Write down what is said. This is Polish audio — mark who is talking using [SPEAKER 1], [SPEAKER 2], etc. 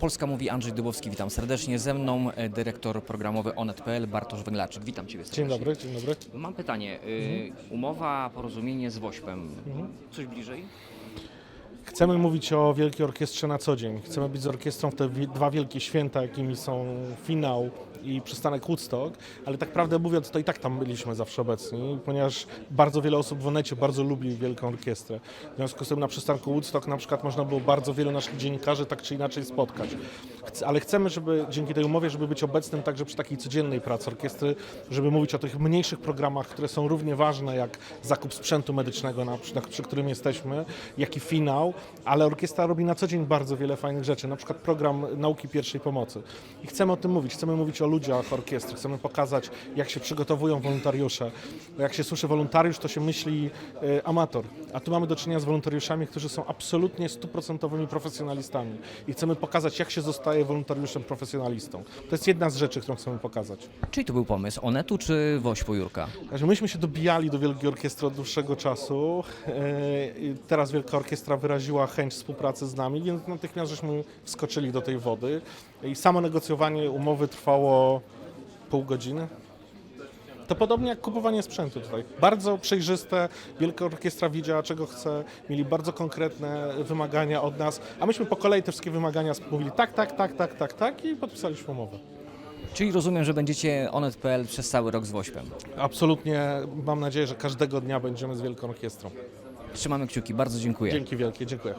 [SPEAKER 1] Polska mówi Andrzej Dubowski, witam serdecznie. Ze mną e, dyrektor programowy Onet.pl Bartosz Węglaczyk. Witam Ciebie serdecznie.
[SPEAKER 2] Dzień dobry, dzień dobry.
[SPEAKER 1] Mam pytanie. y, Umowa, porozumienie z Wośpem. Coś bliżej?
[SPEAKER 2] Chcemy mówić o Wielkiej Orkiestrze na co dzień. Chcemy być z orkiestrą w te dwa wielkie święta, jakimi są finał i przystanek Woodstock, ale tak prawdę mówiąc, to i tak tam byliśmy zawsze obecni, ponieważ bardzo wiele osób w Onecie bardzo lubi Wielką Orkiestrę. W związku z tym na przystanku Woodstock na przykład można było bardzo wielu naszych dziennikarzy tak czy inaczej spotkać. Ale chcemy, żeby dzięki tej umowie, żeby być obecnym także przy takiej codziennej pracy orkiestry, żeby mówić o tych mniejszych programach, które są równie ważne jak zakup sprzętu medycznego, na, przy, przy którym jesteśmy, jak i finał, ale orkiestra robi na co dzień bardzo wiele fajnych rzeczy, na przykład program nauki pierwszej pomocy. I chcemy o tym mówić, chcemy mówić o ludziach orkiestry, chcemy pokazać, jak się przygotowują wolontariusze. Jak się słyszy wolontariusz, to się myśli e, amator, a tu mamy do czynienia z wolontariuszami, którzy są absolutnie stuprocentowymi profesjonalistami i chcemy pokazać, jak się zostaje wolontariuszem profesjonalistą. To jest jedna z rzeczy, którą chcemy pokazać.
[SPEAKER 1] Czyli to był pomysł Onetu czy Wośpo Jurka?
[SPEAKER 2] Myśmy się dobijali do Wielkiej Orkiestry od dłuższego czasu. E, Teraz Wielka Orkiestra wyraziła chęć współpracy z nami, więc natychmiast żeśmy wskoczyli do tej wody. I samo negocjowanie umowy trwało pół godziny. To podobnie jak kupowanie sprzętu tutaj. Bardzo przejrzyste, Wielka Orkiestra wiedziała czego chce, mieli bardzo konkretne wymagania od nas, a myśmy po kolei te wszystkie wymagania mówili tak, tak, tak, tak, tak, tak i podpisaliśmy umowę.
[SPEAKER 1] Czyli rozumiem, że będziecie Onet.pl przez cały rok z Wośpem.
[SPEAKER 2] Absolutnie mam nadzieję, że każdego dnia będziemy z Wielką Orkiestrą.
[SPEAKER 1] Trzymamy kciuki, bardzo dziękuję.
[SPEAKER 2] Dzięki wielkie, dziękuję.